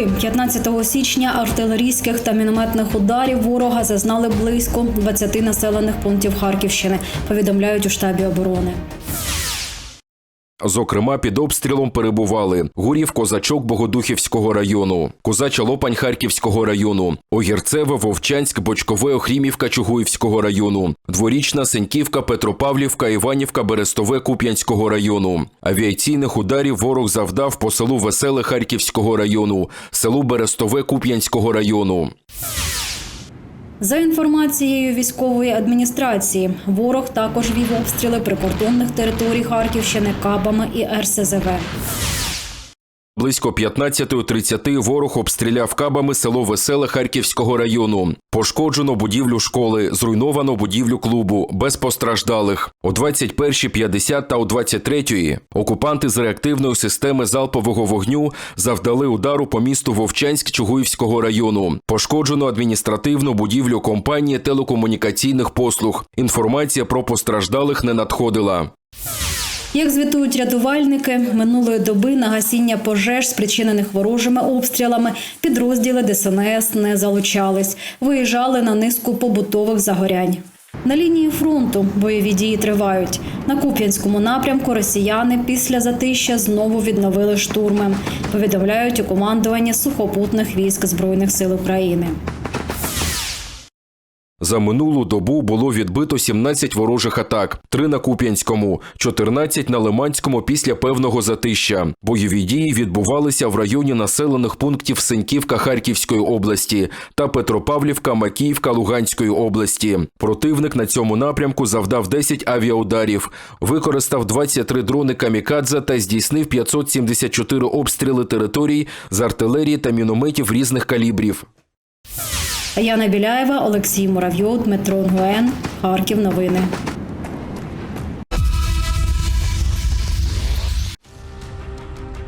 доби 15 січня артилерійських та мінометних ударів ворога зазнали близько 20 населених пунктів Харківщини. Повідомляють у штабі оборони. Зокрема, під обстрілом перебували Гурів Козачок Богодухівського району, Козача Лопань Харківського району, Огірцеве, Вовчанськ, Бочкове, Охрімівка Чугуївського району, Дворічна, Сеньківка, Петропавлівка, Іванівка, Берестове Куп'янського району. Авіаційних ударів ворог завдав по селу Веселе Харківського району, селу Берестове Куп'янського району. За інформацією військової адміністрації, ворог також вів обстріли прикордонних територій Харківщини кабами і РСЗВ. Близько 15.30 ворог обстріляв кабами село Веселе Харківського району. Пошкоджено будівлю школи, зруйновано будівлю клубу, без постраждалих. О 21.50 та о 23.00 окупанти з реактивної системи залпового вогню завдали удару по місту Вовчанськ Чугуївського району. Пошкоджено адміністративну будівлю компанії телекомунікаційних послуг. Інформація про постраждалих не надходила. Як звітують рятувальники, минулої доби на гасіння пожеж, спричинених ворожими обстрілами, підрозділи ДСНС не залучались, виїжджали на низку побутових загорянь. На лінії фронту бойові дії тривають. На Куп'янському напрямку росіяни після затища знову відновили штурми. Повідомляють у командуванні сухопутних військ Збройних сил України. За минулу добу було відбито 17 ворожих атак: 3 на Куп'янському, 14 на Лиманському після певного затища. Бойові дії відбувалися в районі населених пунктів Сеньківка Харківської області та Петропавлівка, Макіївка Луганської області. Противник на цьому напрямку завдав 10 авіаударів, використав 23 дрони камікадзе та здійснив 574 обстріли територій з артилерії та мінометів різних калібрів. Яна Біляєва, Олексій Муравйов, Дмитро Нгуен. Харків. Новини.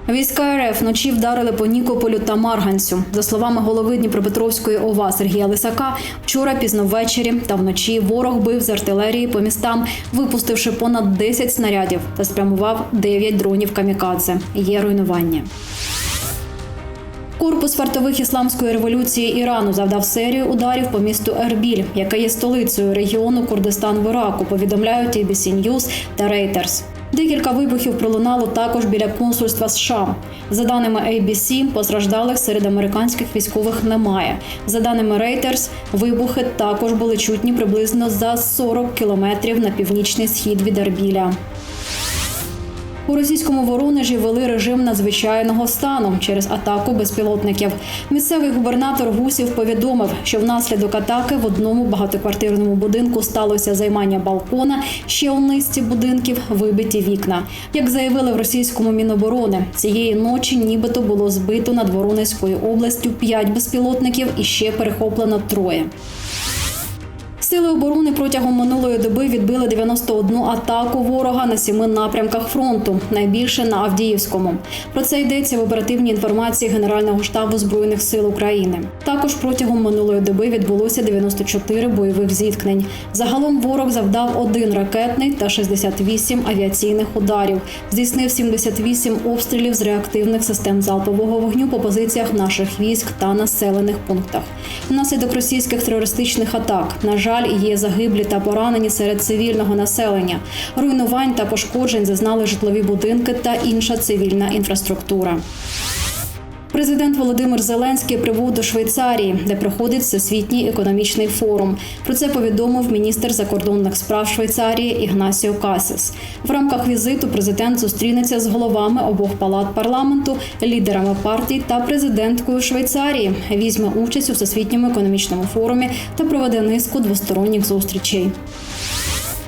Війська РФ вночі вдарили по Нікополю та Марганцю. За словами голови Дніпропетровської ОВА Сергія Лисака, вчора пізно ввечері та вночі ворог бив з артилерії по містам, випустивши понад 10 снарядів та спрямував 9 дронів камікадзе. Є руйнування. Корпус вартових ісламської революції Ірану завдав серію ударів по місту Ербіль, яке є столицею регіону Курдистан в Іраку. Повідомляють ABC News та Reuters. Декілька вибухів пролунало також біля консульства США. За даними ABC, постраждалих серед американських військових немає. За даними Reuters, вибухи також були чутні приблизно за 40 кілометрів на північний схід від Ербіля. У російському Воронежі ввели режим надзвичайного стану через атаку безпілотників. Місцевий губернатор Гусів повідомив, що внаслідок атаки в одному багатоквартирному будинку сталося займання балкона. Ще у низці будинків вибиті вікна. Як заявили в російському міноборони, цієї ночі нібито було збито над Воронезькою областю п'ять безпілотників і ще перехоплено троє. Сили оборони протягом минулої доби відбили 91 атаку ворога на сіми напрямках фронту, найбільше на Авдіївському. Про це йдеться в оперативній інформації Генерального штабу збройних сил України. Також протягом минулої доби відбулося 94 бойових зіткнень. Загалом ворог завдав один ракетний та 68 авіаційних ударів. Здійснив 78 обстрілів з реактивних систем залпового вогню по позиціях наших військ та населених пунктах. Внаслідок російських терористичних атак, на жаль, є загиблі та поранені серед цивільного населення. Руйнувань та пошкоджень зазнали житлові будинки та інша цивільна інфраструктура. Президент Володимир Зеленський прибув до Швейцарії, де проходить всесвітній економічний форум. Про це повідомив міністр закордонних справ Швейцарії Ігнасіо Касіс. В рамках візиту президент зустрінеться з головами обох палат парламенту, лідерами партій та президенткою Швейцарії. Візьме участь у всесвітньому економічному форумі та проведе низку двосторонніх зустрічей.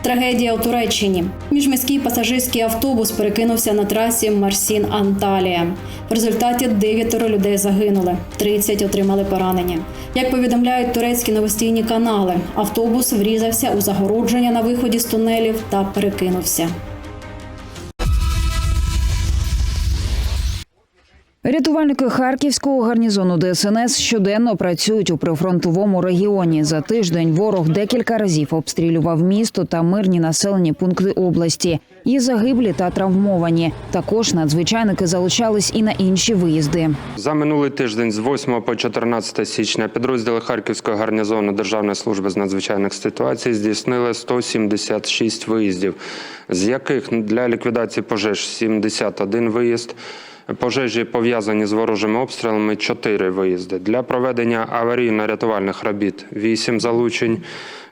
Трагедія у Туреччині. Міжміський пасажирський автобус перекинувся на трасі Марсін Анталія. В результаті дев'ятеро людей загинули, 30 отримали поранення. Як повідомляють турецькі новостійні канали, автобус врізався у загородження на виході з тунелів та перекинувся. Рятувальники харківського гарнізону ДСНС щоденно працюють у прифронтовому регіоні. За тиждень ворог декілька разів обстрілював місто та мирні населені пункти області. Є загиблі та травмовані. Також надзвичайники залучались і на інші виїзди. За минулий тиждень з 8 по 14 січня підрозділи Харківського гарнізону Державної служби з надзвичайних ситуацій здійснили 176 виїздів, з яких для ліквідації пожеж 71 виїзд. Пожежі пов'язані з ворожими обстрілами 4 виїзди. Для проведення аварійно-рятувальних робіт 8 залучень.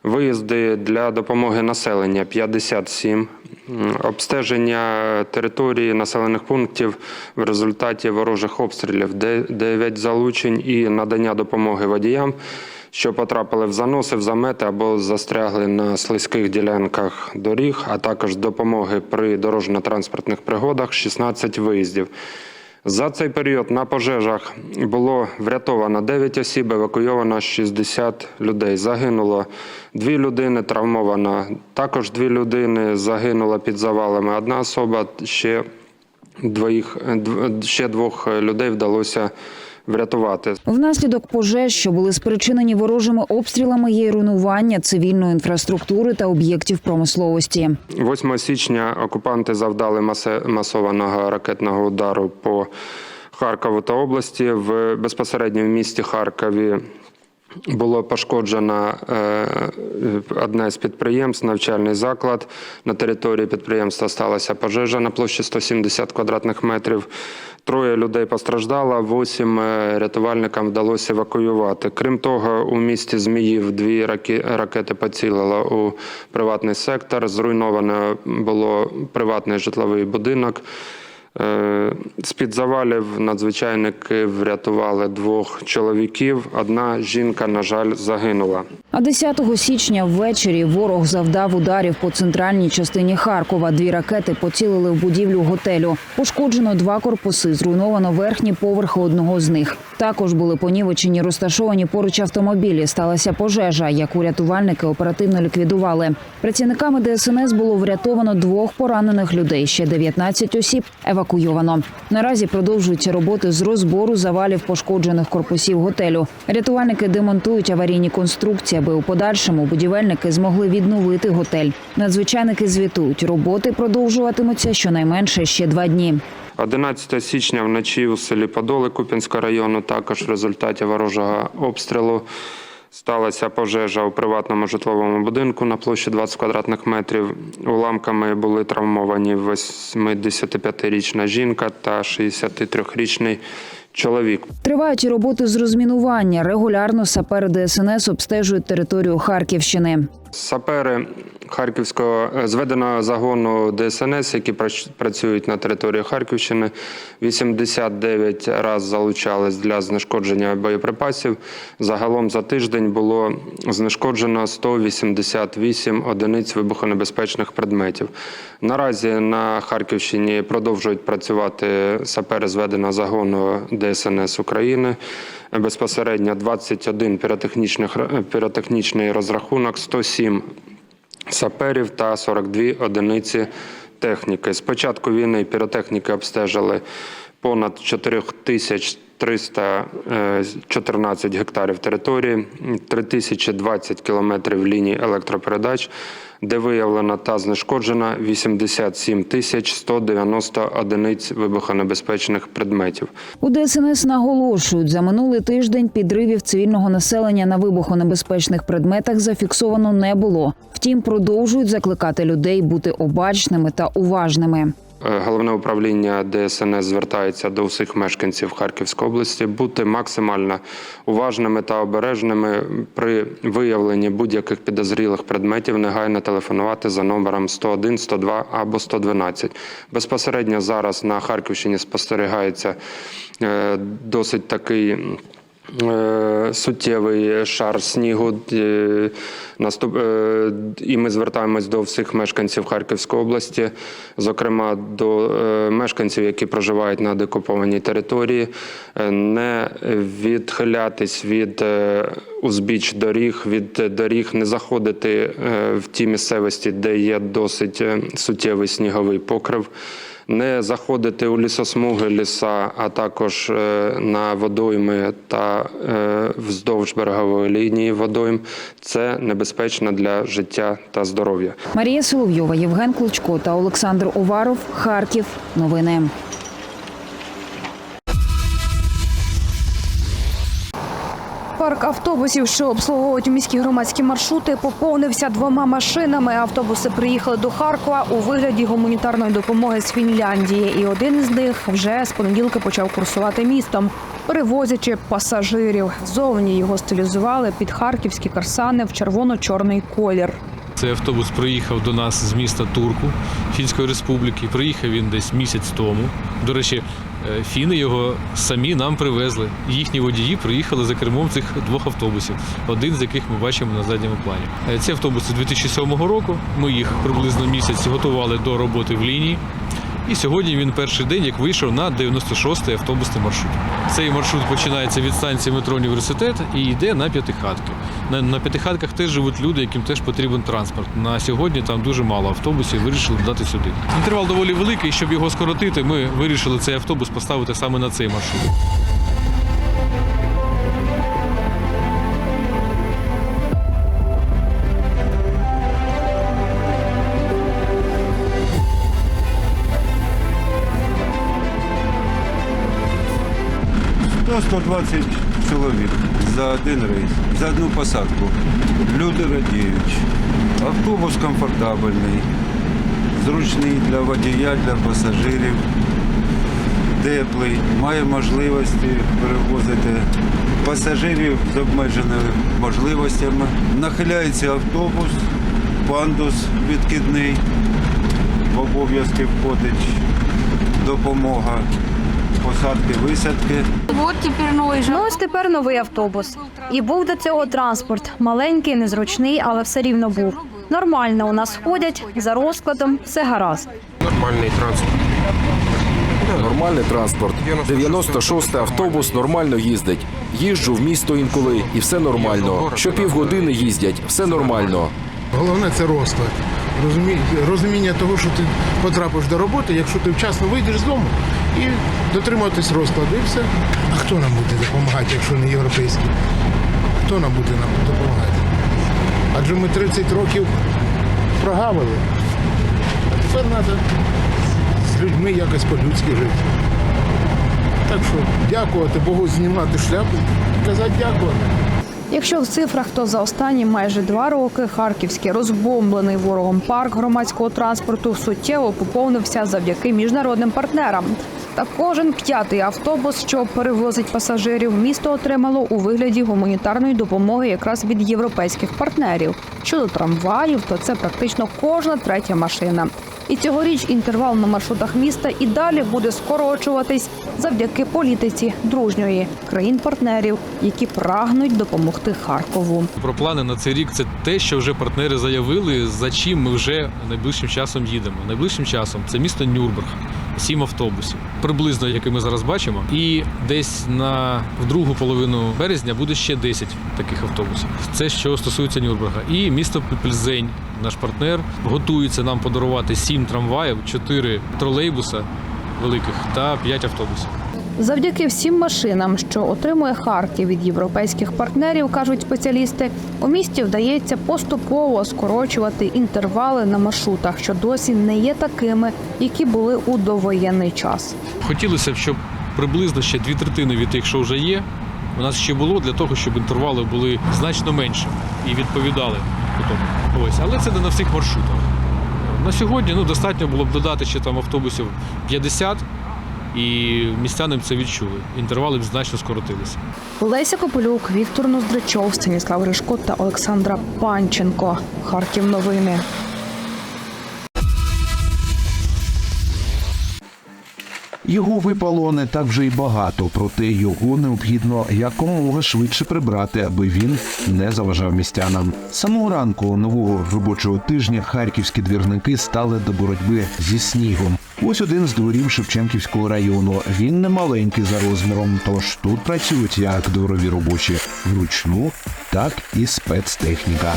Виїзди для допомоги населення 57. Обстеження території населених пунктів в результаті ворожих обстрілів 9 залучень і надання допомоги водіям, що потрапили в заноси, в замети або застрягли на слизьких ділянках доріг, а також допомоги при дорожньо-транспортних пригодах 16 виїздів. За цей період на пожежах було врятовано 9 осіб, евакуйовано 60 людей. Загинуло 2 людини, травмовано також 2 людини, загинула під завалами одна особа, ще, двох, ще двох людей вдалося врятувати. Внаслідок пожеж, що були спричинені ворожими обстрілами, є й руйнування цивільної інфраструктури та об'єктів промисловості. 8 січня окупанти завдали масованого ракетного удару по Харкову та області. В безпосередньо в місті Харкові було пошкоджено е, одне з підприємств, навчальний заклад. На території підприємства сталася пожежа на площі 170 квадратних метрів. Троє людей постраждало, восім е, рятувальникам вдалося евакуювати. Крім того, у місті Зміїв дві ракети поцілило у приватний сектор. Зруйновано було приватний житловий будинок. Е, З-під завалів надзвичайники врятували двох чоловіків. Одна жінка, на жаль, загинула. А 10 січня ввечері ворог завдав ударів по центральній частині Харкова. Дві ракети поцілили в будівлю готелю. Пошкоджено два корпуси, зруйновано верхні поверхи одного з них. Також були понівечені розташовані поруч автомобілі. Сталася пожежа, яку рятувальники оперативно ліквідували. Працівниками ДСНС було врятовано двох поранених людей. Ще 19 осіб евакуйовано. Наразі продовжуються роботи з розбору завалів пошкоджених корпусів готелю. Рятувальники демонтують аварійні конструкції, аби у подальшому будівельники змогли відновити готель. Надзвичайники звітують, роботи продовжуватимуться щонайменше ще два дні. 11 січня вночі у селі Подоли Куп'янського району також в результаті ворожого обстрілу сталася пожежа у приватному житловому будинку на площі 20 квадратних метрів. Уламками були травмовані 85-річна жінка та 63-річний чоловік. Тривають роботи з розмінування. Регулярно сапери ДСНС обстежують територію Харківщини. Сапери Харківського е, зведеного загону ДСНС, які працюють на території Харківщини, 89 раз залучались для знешкодження боєприпасів. Загалом за тиждень було знешкоджено 188 одиниць вибухонебезпечних предметів. Наразі на Харківщині продовжують працювати сапери зведеного загону ДСНС України. Безпосередньо 21 піротехнічних піротехнічний розрахунок, 107 саперів та 42 одиниці техніки. З початку війни піротехніки обстежили понад 4314 гектарів території, 3020 кілометрів ліній електропередач, де виявлено та знешкоджено 87 тисяч 190 одиниць вибухонебезпечних предметів. У ДСНС наголошують, за минулий тиждень підривів цивільного населення на вибухонебезпечних предметах зафіксовано не було. Втім, продовжують закликати людей бути обачними та уважними. Е, Головне управління ДСНС звертається до усіх мешканців Харківської області бути максимально уважними та обережними при виявленні будь-яких підозрілих предметів. Негайно телефонувати за номером 101, 102 або 112. Безпосередньо зараз на Харківщині спостерігається е, досить такий. Е, Суттєвий шар снігу, е, наступ, е, і ми звертаємось до всіх мешканців Харківської області, зокрема до мешканців, які проживають на декупованій території, не відхилятись від узбіч доріг, від доріг, не заходити в ті місцевості, де є досить суттєвий сніговий покрив. Не заходити у лісосмуги ліса, а також е, на водойми та е, вздовж берегової лінії водойм. Це небезпечно для життя та здоров'я. Марія Соловйова, Євген Кличко та Олександр Уваров. Харків. Новини. Парк автобусів, що обслуговують міські громадські маршрути, поповнився двома машинами. Автобуси приїхали до Харкова у вигляді гуманітарної допомоги з Фінляндії. І один із них вже з понеділка почав курсувати містом, перевозячи пасажирів. Зовні його стилізували під харківські карсани в червоно-чорний колір. Цей автобус приїхав до нас з міста Турку Фінської республіки. Приїхав він десь місяць тому. До речі, фіни його самі нам привезли. Їхні водії приїхали за кермом цих двох автобусів, один з яких ми бачимо на задньому плані. Е, Ці автобуси 2007 року. Ми їх приблизно місяць готували до роботи в лінії. І сьогодні він перший день, як вийшов на 96-й автобусний маршрут. Цей маршрут починається від станції метро університет і йде на п'ятихатки. На, на п'ятихатках теж живуть люди, яким теж потрібен транспорт. На сьогодні там дуже мало автобусів, вирішили дати сюди. Інтервал доволі великий. Щоб його скоротити, ми вирішили цей автобус поставити саме на цей маршрут. До 120 чоловік за один рейс, за одну посадку. Люди радіють. Автобус комфортабельний, зручний для водія, для пасажирів, теплий, має можливості перевозити пасажирів з обмеженими можливостями. Нахиляється автобус, пандус відкидний, в обов'язки входить допомога посадки, висадки. Вот теперь новый же. Ну ось тепер новий автобус. І був до цього транспорт. Маленький, незручний, але все рівно був. Нормально у нас ходять за розкладом, все гаразд. Нормальний транспорт. Нормальний транспорт. 96-й автобус нормально їздить. Їжджу в місто інколи, і все нормально. Що півгодини їздять, все нормально. Головне це розклад. Розумі... Розуміння того, що ти потрапиш до роботи, якщо ти вчасно вийдеш з дому і дотримуватись розкладу, і все. А хто нам буде допомагати, якщо не європейський? Хто нам буде нам допомагати? Адже ми 30 років прогавили. А тепер треба з людьми якось по-людськи жити. Так що дякувати Богу, знімати шляпу казати дякувати. Якщо в цифрах, то за останні майже два роки харківський розбомблений ворогом парк громадського транспорту суттєво поповнився завдяки міжнародним партнерам. Та кожен п'ятий автобус, що перевозить пасажирів, місто отримало у вигляді гуманітарної допомоги якраз від європейських партнерів. Щодо трамваїв, то це практично кожна третя машина. І цьогоріч інтервал на маршрутах міста і далі буде скорочуватись завдяки політиці дружньої країн-партнерів, які прагнуть допомогти Харкову. Про плани на цей рік це те, що вже партнери заявили, за чим ми вже найближчим часом їдемо. Найближчим часом це місто Нюрнберг, сім автобусів, приблизно які ми зараз бачимо. І десь на другу половину березня буде ще 10 таких автобусів. Це що стосується Нюрнберга. І місто Пльзень, наш партнер, готується нам подарувати сім трамваїв, чотири тролейбуса великих та п'ять автобусів. Завдяки всім машинам, що отримує Харків від європейських партнерів, кажуть спеціалісти, у місті вдається поступово скорочувати інтервали на маршрутах, що досі не є такими, які були у довоєнний час. Хотілося б, щоб приблизно ще дві третини від тих, що вже є, у нас ще було для того, щоб інтервали були значно менше і відповідали. Ось, але це не на всіх маршрутах. На сьогодні ну, достатньо було б додати ще там автобусів 50, і містянам це відчули. Інтервали б значно скоротилися. Леся Копилюк, Віктор Ноздричов, Станіслав Гришко та Олександра Панченко. Харків новини. Його випало не так вже й багато, проте його необхідно якомога швидше прибрати, аби він не заважав містянам. Самого ранку нового робочого тижня харківські двірники стали до боротьби зі снігом. Ось один з дворів Шевченківського району. Він не маленький за розміром, тож тут працюють як дворові робочі вручну, так і спецтехніка.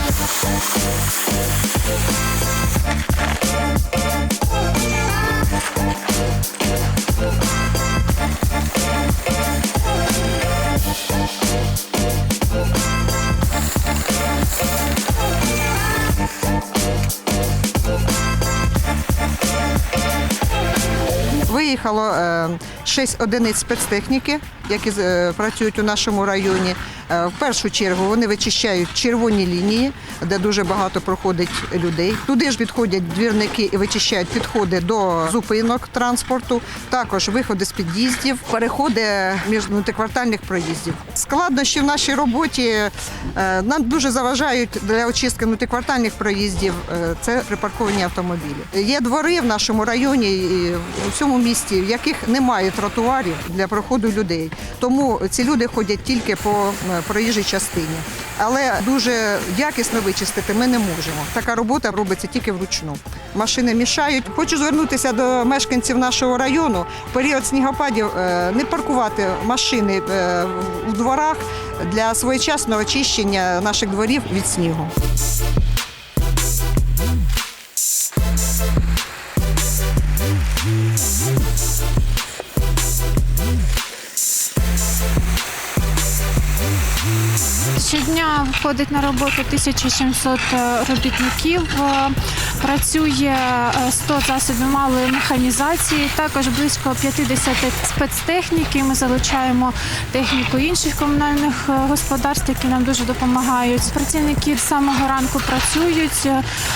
Виїхало е, 6 одиниць спецтехніки, які е, працюють у нашому районі. Е, В першу чергу вони вичищають червоні лінії, де дуже багато проходить людей. Туди ж відходять двірники і вичищають підходи до зупинок транспорту, також виходи з під'їздів, переходи між мультиквартальних проїздів. Складнощі в нашій роботі е, нам дуже заважають для очистки мультиквартальних проїздів. е, Це припарковані автомобілі. Є двори в нашому районі і у всьому місті, в яких немає тротуарів для проходу людей. Тому ці люди ходять тільки по проїжджій частині. Але дуже якісно вичистити ми не можемо. Така робота робиться тільки вручну. Машини мішають. Хочу звернутися до мешканців нашого району. В період снігопадів е, не паркувати машини е, у дворах для своєчасного очищення наших дворів від снігу. Виходить на роботу 1700 робітників. Е, Працює е, 100 засобів малої механізації, також близько 50 спецтехніки. Ми залучаємо техніку інших комунальних е, господарств, які нам дуже допомагають. Працівники з самого ранку працюють.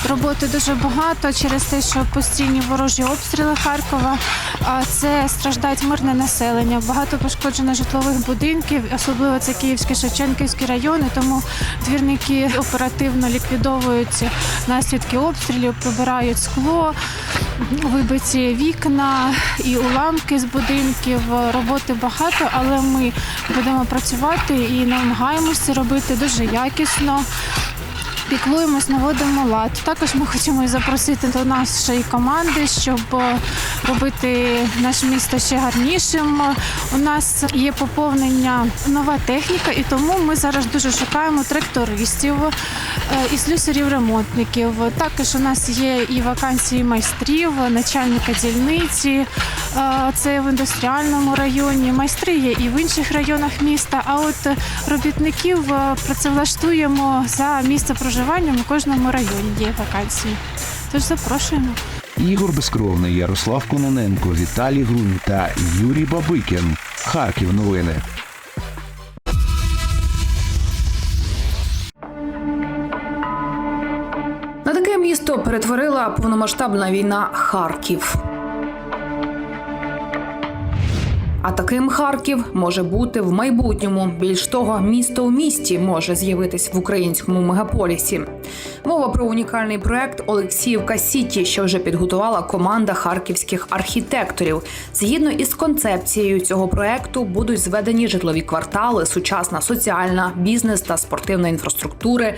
Роботи дуже багато через те, що постійні ворожі обстріли Харкова. А це страждають мирне населення. Багато пошкоджено житлових будинків, особливо це Київський Шевченківський район. і Тому двірники оперативно ліквідовують наслідки обстрілів, прибирають скло, вибиті вікна і уламки з будинків. Роботи багато, але ми будемо працювати і намагаємося робити дуже якісно. Піклуємось, наводимо лад. Також ми хочемо запросити до нашої команди, щоб е, робити наше місто ще гарнішим. У нас є поповнення нова техніка, і тому ми зараз дуже шукаємо трактористів е, і слюсарів-ремонтників. Також у нас є і вакансії майстрів, начальника дільниці. Це в індустріальному районі. Майстри є і в інших районах міста. А от робітників е, працевлаштуємо за місце проживання у кожному районі. Є вакансії. Тож запрошуємо. Ігор Безкровний, Ярослав Кононенко, Віталій Грунь та Юрій Бабикін. Харків новини. На таке місто перетворила повномасштабна війна Харків. А таким Харків може бути в майбутньому. Більш того, місто у місті може з'явитись в українському мегаполісі. Мова про унікальний проект Олексіївка Сіті, що вже підготувала команда харківських архітекторів. Згідно із концепцією цього проекту будуть зведені житлові квартали, сучасна соціальна, бізнес та спортивна інфраструктури,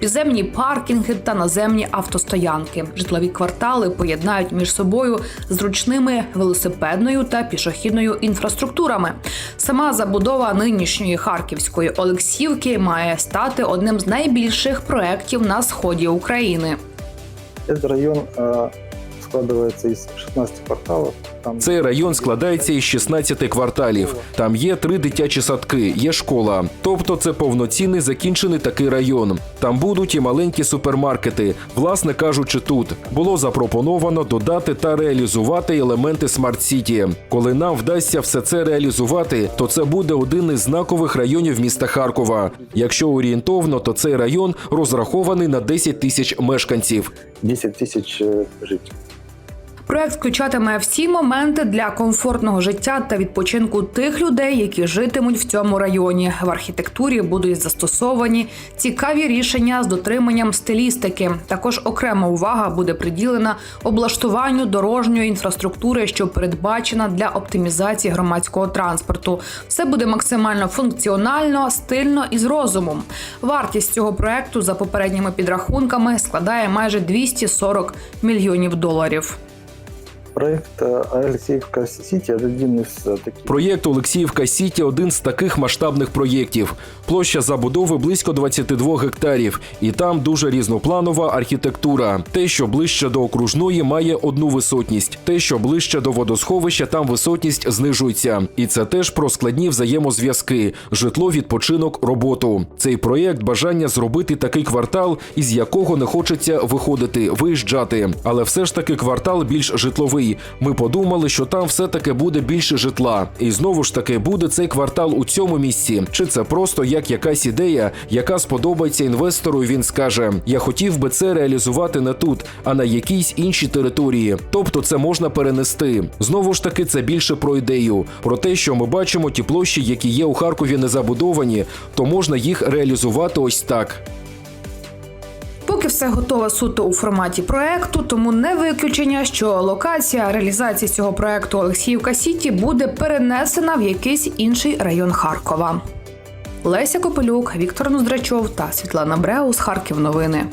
підземні паркінги та наземні автостоянки. Житлові квартали поєднають між собою зручними велосипедною та пішохідною інфраструктурами. Сама забудова нинішньої харківської Олексіївки має стати одним з найбільших проєктів на сході України. Этот район э, складывается из 16 кварталов. Там Цей район складається із 16 кварталів. Там є три дитячі садки, є школа. Тобто це повноцінний закінчений такий район. Там будуть і маленькі супермаркети. Власне кажучи, тут було запропоновано додати та реалізувати елементи Смарт Сіті. Коли нам вдасться все це реалізувати, то це буде один із знакових районів міста Харкова. Якщо орієнтовно, то цей район розрахований на 10 тисяч мешканців. 10 тисяч э, жителей. Проект включатиме всі моменти для комфортного життя та відпочинку тих людей, які житимуть в цьому районі. В архітектурі будуть застосовані цікаві рішення з дотриманням стилістики. Також окрема увага буде приділена облаштуванню дорожньої інфраструктури, що передбачена для оптимізації громадського транспорту. Все буде максимально функціонально, стильно і з розумом. Вартість цього проекту за попередніми підрахунками складає майже 240 мільйонів доларів Проект э, Алексеевка Сити это один из э, таких. Проєкт Олексіївка Сіті один з таких масштабних проєктів. Площа забудови близько 22 гектарів, і там дуже різнопланова архітектура. Те, що ближче до окружної, має одну висотність. Те, що ближче до водосховища, там висотність знижується. І це теж про складні взаємозв'язки: житло, відпочинок, роботу. Цей проєкт бажання зробити такий квартал, із якого не хочеться виходити, виїжджати. Але все ж таки квартал більш житловий. новий. Ми подумали, що там все-таки буде більше житла. І знову ж таки буде цей квартал у цьому місці. Чи це просто як якась ідея, яка сподобається інвестору, і він скаже: Я хотів би це реалізувати не тут, а на якійсь іншій території. Тобто це можна перенести. Знову ж таки, це більше про ідею, про те, що ми бачимо ті площі, які є у Харкові не забудовані, то можна їх реалізувати ось так. Поки все готове суто у форматі проекту, тому не виключення, що локація реалізації цього проекту Олексіївка Сіті буде перенесена в якийсь інший район Харкова. Леся Копелюк, Віктор Ноздрачов та Світлана Бреус. Харків. Новини.